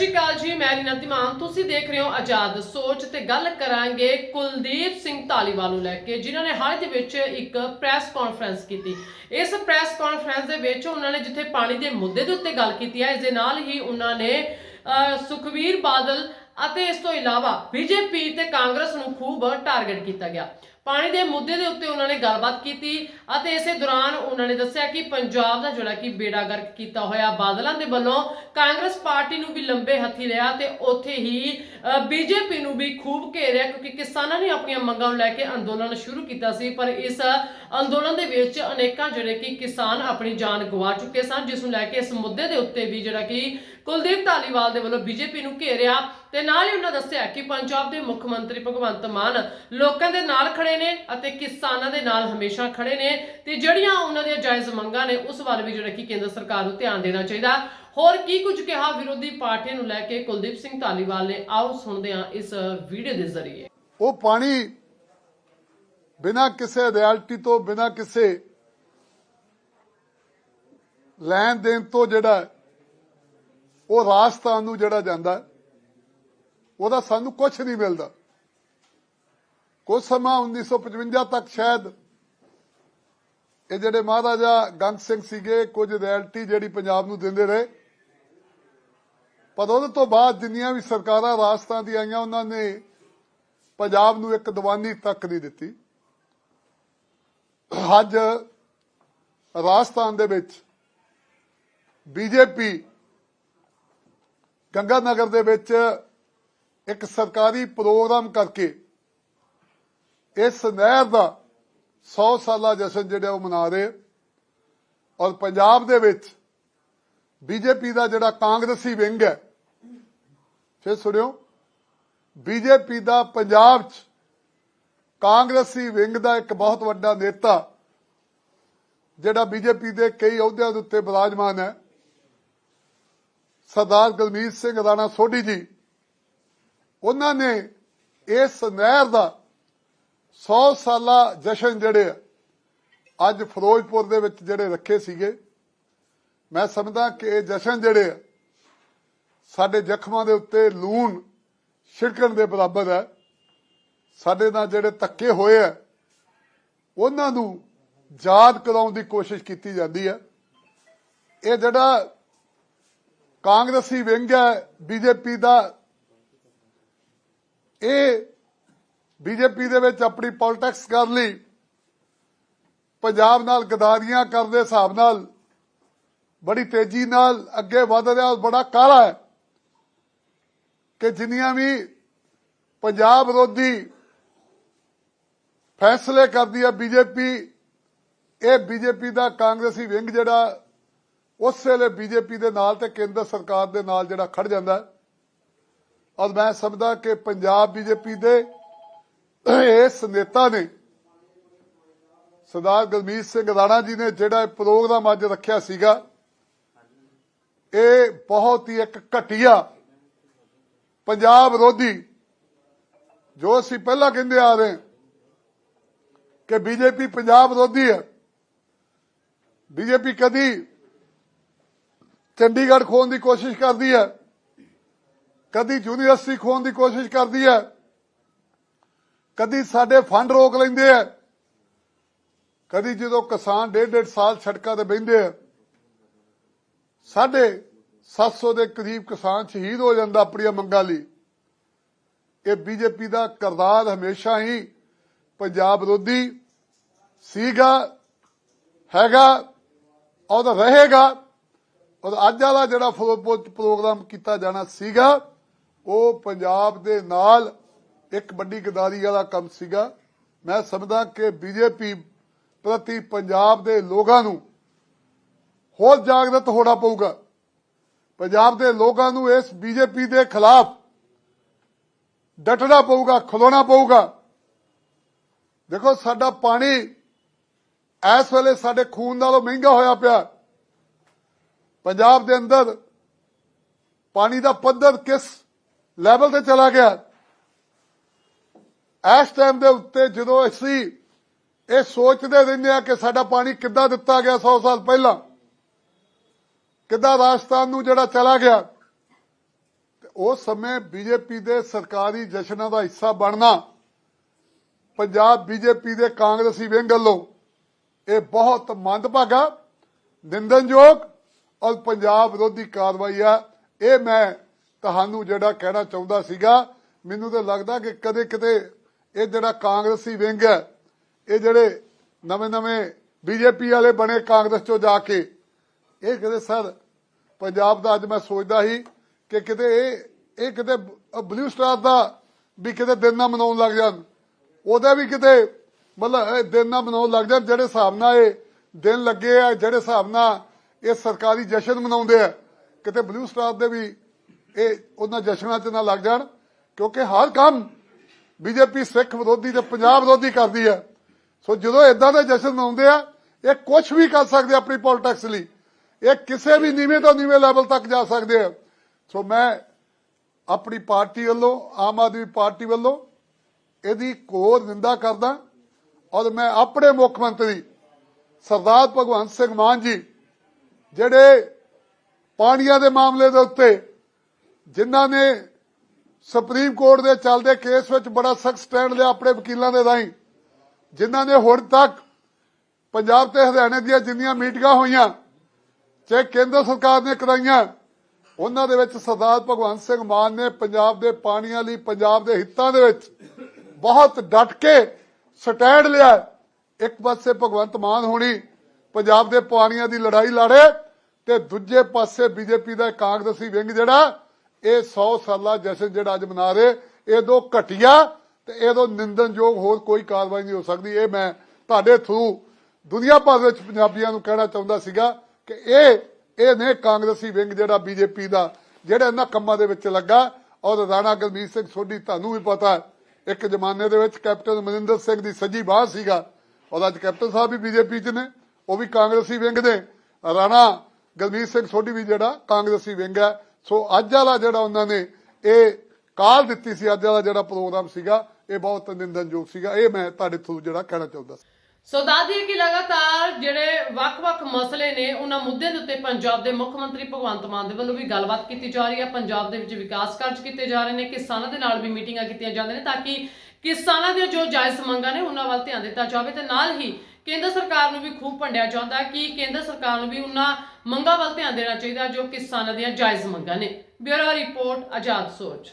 ਸ਼੍ਰੀ ਅਕਾਲ ਜੀ ਮੈਂ ਰੀਨਾ ਧੀਮਾਨ। ਤੁਸੀਂ ਦੇਖ ਰਹੇ ਹੋ ਆਜ਼ਾਦ ਸੋਚ ਤੇ ਗੱਲ ਕਰਾਂਗੇ ਕੁਲਦੀਪ ਸਿੰਘ ਧਾਲੀਵਾਲ ਨੂੰ ਲੈ ਕੇ ਜਿਨ੍ਹਾਂ ਨੇ ਹਾਲ ਦੇ ਵਿੱਚ ਇੱਕ ਪ੍ਰੈਸ ਕਾਨਫਰੰਸ ਕੀਤੀ। ਇਸ ਪ੍ਰੈਸ ਕਾਨਫਰੰਸ ਦੇ ਵਿੱਚ ਉਹਨਾਂ ਨੇ ਜਿੱਥੇ ਪਾਣੀ ਦੇ ਮੁੱਦੇ ਦੇ ਉੱਤੇ ਗੱਲ ਕੀਤੀ ਹੈ ਇਸ ਦੇ ਨਾਲ ਹੀ ਉਹਨਾਂ ਨੇ ਅਹ, ਸੁਖਵੀਰ ਬਾਦਲ ਅਤੇ ਇਸ ਤੋਂ ਇਲਾਵਾ ਬੀਜੇਪੀ ਤੇ ਕਾਂਗਰਸ ਨੂੰ ਖੂਬ ਟਾਰਗੇਟ ਕੀਤਾ ਗਿਆ। ਪਾਣੀ ਦੇ ਮੁੱਦੇ ਦੇ ਉੱਤੇ ਉਹਨਾਂ ਨੇ ਗੱਲਬਾਤ ਕੀਤੀ ਅਤੇ ਇਸੇ ਦੌਰਾਨ ਉਹਨਾਂ ਨੇ ਦੱਸਿਆ ਕਿ ਪੰਜਾਬ ਦਾ ਜਿਹੜਾ ਕਿ ਬੇੜਾ ਗਰਕ ਕੀਤਾ ਹੋਇਆ ਬਾਦਲਾਂ ਦੇ ਵੱਲੋਂ ਕਾਂਗਰਸ ਪਾਰਟੀ ਨੂੰ ਵੀ ਲੰਬੇ ਹੱਥੀ ਲਿਆ ਤੇ ਉੱਥੇ ਹੀ ਬੀਜੇਪੀ ਨੂੰ ਵੀ ਖੂਬ ਘੇਰਿਆ ਕਿਉਂਕਿ ਕਿਸਾਨਾਂ ਨੇ ਆਪਣੀਆਂ ਮੰਗਾਂ ਨੂੰ ਲੈ ਕੇ ਅੰਦੋਲਨ ਸ਼ੁਰੂ ਕੀਤਾ ਸੀ। ਪਰ ਇਸ ਅੰਦੋਲਨ ਦੇ ਵਿੱਚ ਅਨੇਕਾਂ ਜਿਹੜੇ ਕਿ ਕਿਸਾਨ ਆਪਣੀ ਜਾਨ ਗਵਾ ਚੁੱਕੇ ਸਨ, ਜਿਸ ਨੂੰ ਲੈ ਕੇ ਇਸ ਮੁੱਦੇ ਦੇ ਉੱਤੇ ਵੀ ਜਿਹੜਾ ਕਿ ਕੁਲਦੀਪ ਧਾਲੀਵਾਲ ਦੇ ਵੱਲੋਂ ਬੀਜੇਪੀ ਨੂੰ ਘੇਰਿਆ ਤੇ ਨਾਲ ਹੀ ਉਹਨਾਂ ਦੱਸਿਆ ਕਿ ਪੰਜਾਬ ਦੇ ਮੁੱਖ ਮੰਤਰੀ ਭਗਵੰਤ ਮਾਨ ਲੋਕਾਂ ਦੇ ਨਾਲ ਖੜੇ ਨੇ ਅਤੇ ਕਿਸਾਨਾਂ ਦੇ ਨਾਲ ਹਮੇਸ਼ਾ ਖੜੇ ਨੇ ਤੇ ਜਿਹੜੀਆਂ ਉਹਨਾਂ ਦੀਆਂ ਜਾਇਜ਼ ਮੰਗਾਂ ਨੇ ਉਸ ਵੱਲ ਵੀ ਜਿਹੜਾ ਕਿ ਕੇਂਦਰ ਸਰਕਾਰ ਨੂੰ ਧਿਆਨ ਦੇਣਾ ਚਾਹੀਦਾ। ਹੋਰ ਕੀ ਕੁਝ ਕਿਹਾ ਵਿਰੋਧੀ ਪਾਰਟੀਆਂ ਨੂੰ ਲੈ ਕੇ ਕੁਲਦੀਪ ਸਿੰਘ ਧਾਲੀਵਾਲ ਨੇ, ਆਓ ਸੁਣਦੇ ਹਾਂ ਇਸ ਵੀਡੀਓ ਦੇ ਜ਼ਰੀਏ। ਉਹ ਪਾਣੀ ਬਿਨਾਂ ਕਿਸੇ ਰਿਐਲਿਟੀ ਤੋਂ, ਬਿਨਾਂ ਕਿਸੇ ਲੈਣ ਦੇਣ ਤੋਂ ਜਿਹੜਾ ਉਹ ਰਾਜਸਥਾਨ ਨੂੰ ਜਿਹੜਾ ਜਾਂਦਾ ਉਹਦਾ ਸਾਨੂੰ ਕੁਝ ਨਹੀਂ ਮਿਲਦਾ। ਕੁਝ ਸਮਾਂ 1955 ਤੱਕ ਸ਼ਾਇਦ ਇਹ ਜਿਹੜੇ ਮਹਾਰਾਜਾ ਗੰਗ ਸਿੰਘ ਸੀਗੇ, ਕੁਝ ਰੈਲਟੀ ਜਿਹੜੀ ਪੰਜਾਬ ਨੂੰ ਦਿੰਦੇ ਰਹੇ। ਪਰ ਉਹਦੇ ਤੋਂ ਬਾਅਦ ਜਿੰਨੀਆਂ ਵੀ ਸਰਕਾਰਾਂ ਰਾਜਸਥਾਨ ਦੀਆਂ ਆਈਆਂ, ਉਹਨਾਂ ਨੇ ਪੰਜਾਬ ਨੂੰ ਇੱਕ ਦੀਵਾਨੀ ਤੱਕ ਨਹੀਂ ਦਿੱਤੀ। ਅੱਜ ਰਾਜਸਥਾਨ ਦੇ ਵਿੱਚ ਬੀਜੇਪੀ ਗੰਗਾ ਨਗਰ ਦੇ ਵਿੱਚ ਇੱਕ ਸਰਕਾਰੀ ਪ੍ਰੋਗਰਾਮ ਕਰਕੇ ਇਸ ਨਹਿਰ ਦਾ 100 ਸਾਲਾ ਜਸ਼ਨ ਜਿਹੜਾ ਉਹ ਮਨਾ ਰਹੇ ਔਰ ਪੰਜਾਬ ਦੇ ਵਿੱਚ ਬੀਜੇਪੀ ਦਾ ਜਿਹੜਾ ਕਾਂਗਰਸੀ ਵਿੰਗ ਹੈ, ਫਿਰ ਸੁਣਿਓ, ਬੀਜੇਪੀ ਦਾ ਪੰਜਾਬ 'ਚ ਕਾਂਗਰਸੀ ਵਿੰਗ ਦਾ ਇੱਕ ਬਹੁਤ ਵੱਡਾ ਨੇਤਾ ਜਿਹੜਾ ਬੀਜੇਪੀ ਦੇ ਕਈ ਅਹੁਦਿਆਂ ਦੇ ਉੱਤੇ ਬਿਰਾਜਮਾਨ ਹੈ, ਸਰਦਾਰ ਗੁਰਮੀਤ ਸਿੰਘ ਰਾਣਾ ਸੋਢੀ ਜੀ। ਉਹਨਾਂ ਨੇ ਇਸ ਨਹਿਰ ਦਾ 100 ਸਾਲਾ ਜਸ਼ਨ ਜਿਹੜੇ ਅੱਜ ਫਿਰੋਜ਼ਪੁਰ ਦੇ ਵਿੱਚ ਜਿਹੜੇ ਰੱਖੇ ਸੀਗੇ, ਮੈਂ ਸਮਝਦਾ ਕਿ ਇਹ ਜਸ਼ਨ ਜਿਹੜੇ ਸਾਡੇ ਜ਼ਖਮਾਂ ਦੇ ਉੱਤੇ ਲੂਣ ਛਿੜਕਣ ਦੇ ਬਰਾਬਰ ਹੈ। ਸਾਡੇ ਨਾਲ ਜਿਹੜੇ ਧੱਕੇ ਹੋਏ ਆ, ਉਹਨਾਂ ਨੂੰ ਯਾਦ ਕਰਾਉਣ ਦੀ ਕੋਸ਼ਿਸ਼ ਕੀਤੀ ਜਾਂਦੀ ਹੈ। ਇਹ ਜਿਹੜਾ ਕਾਂਗਰਸੀ ਵਿੰਗ ਹੈ, ਬੀਜੇਪੀ ਦਾ ਇਹ ਬੀਜੇਪੀ ਦੇ ਵਿੱਚ ਆਪਣੀ ਪੋਲਿਟਿਕਸ ਕਰ ਲਈ ਪੰਜਾਬ ਨਾਲ ਗਦਾਰੀਆਂ ਕਰਨ ਦੇ ਹਿਸਾਬ ਨਾਲ ਬੜੀ ਤੇਜ਼ੀ ਨਾਲ ਅੱਗੇ ਵਧ ਰਿਹਾ ਔਰ ਬੜਾ ਕਾਲਾ ਹੈ ਕਿ ਜਿੰਨੀਆਂ ਵੀ ਪੰਜਾਬ ਵਿਰੋਧੀ ਫੈਸਲੇ ਕਰਦੀ ਹੈ ਬੀਜੇਪੀ, ਇਹ ਬੀਜੇਪੀ ਦਾ ਕਾਂਗਰਸੀ ਵਿੰਗ ਜਿਹੜਾ, ਉਸ ਵੇਲੇ ਬੀਜੇਪੀ ਦੇ ਨਾਲ ਤੇ ਕੇਂਦਰ ਸਰਕਾਰ ਦੇ ਨਾਲ ਜਿਹੜਾ ਖੜ ਜਾਂਦਾ ਹੈ। ਔਰ ਮੈਂ ਸਮਝਦਾ ਕਿ ਪੰਜਾਬ ਬੀਜੇਪੀ ਦੇ ਇਸ ਨੇਤਾ ਨੇ ਸਰਦਾਰ ਗੁਰਮੀਤ ਸਿੰਘ ਰਾਣਾ ਜੀ ਨੇ ਜਿਹੜਾ ਇਹ ਪ੍ਰੋਗਰਾਮ ਅੱਜ ਰੱਖਿਆ ਸੀਗਾ, ਇਹ ਬਹੁਤ ਹੀ ਇੱਕ ਘਟੀਆ ਪੰਜਾਬ ਵਿਰੋਧੀ, ਜੋ ਅਸੀਂ ਪਹਿਲਾਂ ਕਹਿੰਦੇ ਆ ਰਹੇ ਹਾਂ ਕਿ ਬੀਜੇਪੀ ਪੰਜਾਬ ਵਿਰੋਧੀ ਹੈ। ਬੀਜੇਪੀ ਕਦੀ ਚੰਡੀਗੜ੍ਹ ਖੋਣ ਦੀ ਕੋਸ਼ਿਸ਼ ਕਰਦੀ ਹੈ। ਕਦੀ ਯੂਨੀਵਰਸਿਟੀ ਖੋਣ ਦੀ ਕੋਸ਼ਿਸ਼ ਕਰਦੀ ਹੈ, ਕਦੀ ਸਾਡੇ ਫੰਡ ਰੋਕ ਲੈਂਦੇ ਆ ਕਦੀ ਜਦੋਂ ਕਿਸਾਨ ਡੇਢ ਡੇਢ ਸਾਲ ਸੜਕਾਂ ਤੇ ਬਹਿੰਦੇ ਆ ਸਾਢੇ 700 ਦੇ ਕਰੀਬ ਕਿਸਾਨ ਸ਼ਹੀਦ ਹੋ ਜਾਂਦਾ ਆਪਣੀਆਂ ਮੰਗਾਂ ਲਈ। ਇਹ ਬੀਜੇਪੀ ਦਾ ਕਰਦਾਰ ਹਮੇਸ਼ਾ ਹੀ ਪੰਜਾਬ ਵਿਰੋਧੀ ਸੀਗਾ, ਹੈਗਾ, ਔਰ ਰਹੇਗਾ, ਔਰ ਅੱਜ ਵਾਲਾ ਜਿਹੜਾ ਫਿਰੋਜ਼ਪੁਰ ਪ੍ਰੋਗਰਾਮ ਕੀਤਾ ਜਾਣਾ ਸੀਗਾ ਉਹ ਪੰਜਾਬ ਦੇ ਨਾਲ ਇੱਕ ਵੱਡੀ ਗਦਾਰੀ ਵਾਲਾ ਕੰਮ ਸੀਗਾ। ਮੈਂ ਸਮਝਦਾ ਕਿ ਬੀਜੇਪੀ ਪ੍ਰਤੀ ਪੰਜਾਬ ਦੇ ਲੋਕਾਂ ਨੂੰ ਹੋਰ ਜਾਗਰਤ ਹੋਣਾ ਪਊਗਾ। ਪੰਜਾਬ ਦੇ ਲੋਕਾਂ ਨੂੰ ਇਸ ਬੀਜੇਪੀ ਦੇ ਖਿਲਾਫ ਡਟਣਾ ਪਊਗਾ, ਖਲੋਣਾ ਪਊਗਾ। ਦੇਖੋ, ਸਾਡਾ ਪਾਣੀ ਇਸ ਵੇਲੇ ਸਾਡੇ ਖੂਨ ਨਾਲੋਂ ਮਹਿੰਗਾ ਹੋਇਆ ਪਿਆ। ਪੰਜਾਬ ਦੇ ਅੰਦਰ ਪਾਣੀ ਦਾ ਪੱਧਰ ਕਿਸ ਲੈਵਲ ਤੇ ਚਲਾ ਗਿਆ। ਇਸ ਟਾਈਮ ਦੇ ਉੱਤੇ ਜਦੋਂ ਅਸੀਂ ਇਹ ਸੋਚਦੇ ਰਹਿੰਦੇ ਆ ਕਿ ਸਾਡਾ ਪਾਣੀ ਕਿੱਦਾਂ ਦਿੱਤਾ ਗਿਆ 100 ਸਾਲ ਪਹਿਲਾਂ, ਕਿੱਦਾਂ ਰਾਜਸਥਾਨ ਨੂੰ ਜਿਹੜਾ ਚਲਾ ਗਿਆ ਉਸ ਸਮੇਂ ਬੀਜੇਪੀ ਦੇ ਸਰਕਾਰੀ ਜਸ਼ਨਾਂ ਦਾ ਹਿੱਸਾ ਬਣਨਾ, ਪੰਜਾਬ ਬੀਜੇਪੀ ਦੇ ਕਾਂਗਰਸੀ ਵਿੰਗ ਵੱਲੋਂ ਇਹ ਬਹੁਤ ਮੰਦਭਾਗਾ ਨਿੰਦਨਯੋਗ ਔਰ ਪੰਜਾਬ ਵਿਰੋਧੀ ਕਾਰਵਾਈ ਆ ਇਹ ਮੈਂ ਤੁਹਾਨੂੰ ਜਿਹੜਾ ਕਹਿਣਾ ਚਾਹੁੰਦਾ ਸੀਗਾ, ਮੈਨੂੰ ਤਾਂ ਲੱਗਦਾ ਕਿ ਕਦੇ ਕਿਤੇ ਇਹ ਜਿਹੜਾ ਕਾਂਗਰਸੀ ਵਿੰਗ ਹੈ, ਇਹ ਜਿਹੜੇ ਨਵੇਂ-ਨਵੇਂ ਬੀਜੇਪੀ ਵਾਲੇ ਬਣੇ ਕਾਂਗਰਸ ਚੋਂ ਜਾ ਕੇ, ਇਹ ਕਿਤੇ ਸਰ ਪੰਜਾਬ ਦਾ ਅੱਜ ਮੈਂ ਸੋਚਦਾ ਸੀ ਕਿ ਕਿਤੇ ਇਹ ਇਹ ਕਿਤੇ ਬਲੂ ਸਟਾਰ ਦਾ ਵੀ ਕਿਤੇ ਦਿਨ ਨਾ ਮਨਾਉਣ ਲੱਗ ਜਾਣ। ਉਹਦਾ ਵੀ ਕਿਤੇ ਮਤਲਬ ਇਹ ਦਿਨ ਨਾ ਮਨਾਉਣ ਲੱਗ ਜਾਣ, ਜਿਹੜੇ ਹਿਸਾਬ ਨਾਲ ਇਹ ਦਿਨ ਲੱਗੇ ਆ, ਜਿਹੜੇ ਹਿਸਾਬ ਨਾਲ ਇਹ ਸਰਕਾਰੀ ਜਸ਼ਨ ਮਨਾਉਂਦੇ ਆ, ਕਿਤੇ ਬਲੂ ਸਟਾਰ ਦੇ ਵੀ ਇਹ ਉਹਨਾਂ ਜਸ਼ਨਾਂ 'ਚ ਨਾ ਲੱਗ ਜਾਣ, ਕਿਉਂਕਿ ਹਰ ਕੰਮ ਬੀਜੇਪੀ ਸਿੱਖ ਵਿਰੋਧੀ ਤੇ ਪੰਜਾਬ ਵਿਰੋਧੀ ਕਰਦੀ ਹੈ। ਸੋ ਜਦੋਂ ਇਦਾਂ ਦੇ ਜਸ਼ਨ ਆਉਂਦੇ ਆ, ਇਹ ਕੁਝ ਵੀ ਕਰ ਸਕਦੇ ਆਪਣੀ ਪੋਲਿਟਿਕਸ ਲਈ। ਇਹ ਕਿਸੇ ਵੀ ਨੀਵੇਂ ਤੋਂ ਨੀਵੇਂ ਲੈਵਲ ਤੱਕ ਜਾ ਸਕਦੇ ਆ। ਸੋ ਮੈਂ ਆਪਣੀ ਪਾਰਟੀ ਵੱਲੋਂ, ਆਮ ਆਦਮੀ ਪਾਰਟੀ ਵੱਲੋਂ ਇਹਦੀ ਘੋਰ ਨਿੰਦਾ ਕਰਦਾ ਔਰ ਮੈਂ ਆਪਣੇ ਮੁੱਖ ਮੰਤਰੀ ਸਰਦਾਰ ਭਗਵੰਤ ਸਿੰਘ ਮਾਨ ਜੀ, ਜਿਹੜੇ ਪਾਣੀਆਂ ਦੇ ਮਾਮਲੇ ਦੇ ਉੱਤੇ ਜਿਨ੍ਹਾਂ ਨੇ ਸੁਪਰੀਮ ਕੋਰਟ ਦੇ ਚੱਲਦੇ ਕੇਸ ਵਿੱਚ ਬੜਾ ਸਖਤ ਸਟੈਂਡ ਲਿਆ ਆਪਣੇ ਵਕੀਲਾਂ ਦੇ ਰਾਹੀਂ, ਜਿਨ੍ਹਾਂ ਨੇ ਹੁਣ ਤੱਕ ਪੰਜਾਬ ਤੇ ਹਰਿਆਣੇ ਦੀਆਂ ਜਿੰਨੀਆਂ ਮੀਟਿੰਗਾਂ ਹੋਈਆਂ, ਚਾਹੇ ਕੇਂਦਰ ਸਰਕਾਰ ਨੇ ਕਰਾਈਆਂ, ਉਹਨਾਂ ਦੇ ਵਿੱਚ ਸਰਦਾਰ ਭਗਵੰਤ ਸਿੰਘ ਮਾਨ ਨੇ ਪੰਜਾਬ ਦੇ ਪਾਣੀਆਂ ਲਈ, ਪੰਜਾਬ ਦੇ ਹਿੱਤਾਂ ਦੇ ਵਿੱਚ ਬਹੁਤ ਡਟ ਕੇ ਸਟੈਂਡ ਲਿਆ। ਇੱਕ ਪਾਸੇ ਭਗਵੰਤ ਮਾਨ ਹੋਣੀ ਪੰਜਾਬ ਦੇ ਪਾਣੀਆਂ ਦੀ ਲੜਾਈ ਲੜੇ ਤੇ ਦੂਜੇ ਪਾਸੇ ਬੀਜੇਪੀ ਦਾ ਕਾਂਗਰਸੀ ਵਿੰਗ ਜਿਹੜਾ ਇਹ 100 ਸਾਲਾ ਜਸ਼ਨ ਜਿਹੜਾ ਅੱਜ ਮਨਾ ਰਹੇ, ਇਹ ਦੋ ਘਟਿਆ ਤੇ ਇਹ ਤੋਂ ਨਿੰਦਨਯੋਗ ਹੋਰ ਕੋਈ ਕਾਰਵਾਈ ਨਹੀਂ ਹੋ ਸਕਦੀ। ਇਹ ਮੈਂ ਤੁਹਾਡੇ ਥਰੂ ਦੁਨੀਆ ਭਰ ਵਿੱਚ ਪੰਜਾਬੀਆਂ ਨੂੰ ਕਹਿਣਾ ਚਾਹੁੰਦਾ ਸੀਗਾ ਕਿ ਇਹ ਇਹ ਨੇ ਕਾਂਗਰਸੀ ਵਿੰਗ ਜਿਹੜਾ ਬੀਜੇਪੀ ਦਾ, ਜਿਹੜਾ ਇਹਨਾਂ ਕੰਮਾਂ ਦੇ ਵਿੱਚ ਲੱਗਾ। ਔਰ ਰਾਣਾ ਗੁਰਮੀਤ ਸਿੰਘ ਸੋਢੀ, ਤੁਹਾਨੂੰ ਵੀ ਪਤਾ ਇੱਕ ਜ਼ਮਾਨੇ ਦੇ ਵਿੱਚ ਕੈਪਟਨ ਮਨਿੰਦਰ ਸਿੰਘ ਦੀ ਸੱਜੀ ਬਾਹ ਸੀਗਾ। ਔਰ ਅੱਜ ਕੈਪਟਨ ਸਾਹਿਬ ਵੀ ਬੀਜੇਪੀ 'ਚ ਨੇ, ਉਹ ਵੀ ਕਾਂਗਰਸੀ ਵਿੰਗ ਨੇ ਰਾਣਾ ਗੁਰਮੀਤ ਸਿੰਘ ਸੋਢੀ ਵੀ ਜਿਹੜਾ ਕਾਂਗਰਸੀ ਵਿੰਗ ਹੈ ਸੋ ਅੱਜ ਵਾਲਾ ਜਿਹੜਾ ਉਹਨਾਂ ਨੇ, ਇਹ ਕਾਲ ਦਿੱਤੀ ਸੀ, ਅੱਜ ਵਾਲਾ ਜਿਹੜਾ ਪ੍ਰੋਗਰਾਮ ਸੀਗਾ, ਇਹ ਬਹੁਤ ਨਿੰਦਨਯੋਗ ਸੀਗਾ। ਇਹ ਮੈਂ ਤੁਹਾਡੇ ਥਰੂ ਜਿਹੜਾ ਕਹਿਣਾ ਚਾਹੁੰਦਾ ਸੀ। ਸੋ ਦੱਸਦੀਏ ਕਿ ਲਗਾਤਾਰ ਜਿਹੜੇ ਵੱਖ-ਵੱਖ ਮਸਲੇ ਨੇ, ਉਹਨਾਂ ਮੁੱਦਿਆਂ ਦੇ ਉੱਤੇ ਪੰਜਾਬ ਦੇ ਮੁੱਖ ਮੰਤਰੀ ਭਗਵੰਤ ਮਾਨ ਦੇ ਵੱਲੋਂ ਵੀ ਗੱਲਬਾਤ ਕੀਤੀ ਜਾ ਰਹੀ ਹੈ। ਪੰਜਾਬ ਦੇ ਵਿੱਚ ਵਿਕਾਸ ਕਾਰਜ ਕੀਤੇ ਜਾ ਰਹੇ ਨੇ। ਕਿਸਾਨਾਂ ਦੇ ਨਾਲ ਵੀ ਮੀਟਿੰਗਾਂ ਕੀਤੀਆਂ ਜਾਂਦੀਆਂ ਨੇ ਤਾਂ ਕਿ ਕਿਸਾਨਾਂ ਦੀਆਂ ਜੋ ਜਾਇਜ਼ ਮੰਗਾਂ ਨੇ, ਉਹਨਾਂ ਵੱਲ ਧਿਆਨ ਦਿੱਤਾ ਜਾਵੇ ਤੇ ਨਾਲ ਹੀ ਕੇਂਦਰ ਸਰਕਾਰ ਨੂੰ ਵੀ ਖੂਬ ਭੰਡਿਆ ਜਾਂਦਾ ਕਿ ਕੇਂਦਰ ਸਰਕਾਰ ਨੂੰ ਵੀ ਉਹਨਾਂ ਮੰਗਾਂ ਵੱਲ ਧਿਆਨ ਦੇਣਾ ਚਾਹੀਦਾ ਜੋ ਕਿਸਾਨਾਂ ਦੀਆਂ ਜਾਇਜ਼ ਮੰਗਾਂ ਨੇ। ਬਿਊਰੋ ਰਿਪੋਰਟ ਆਜ਼ਾਦ ਸੋਚ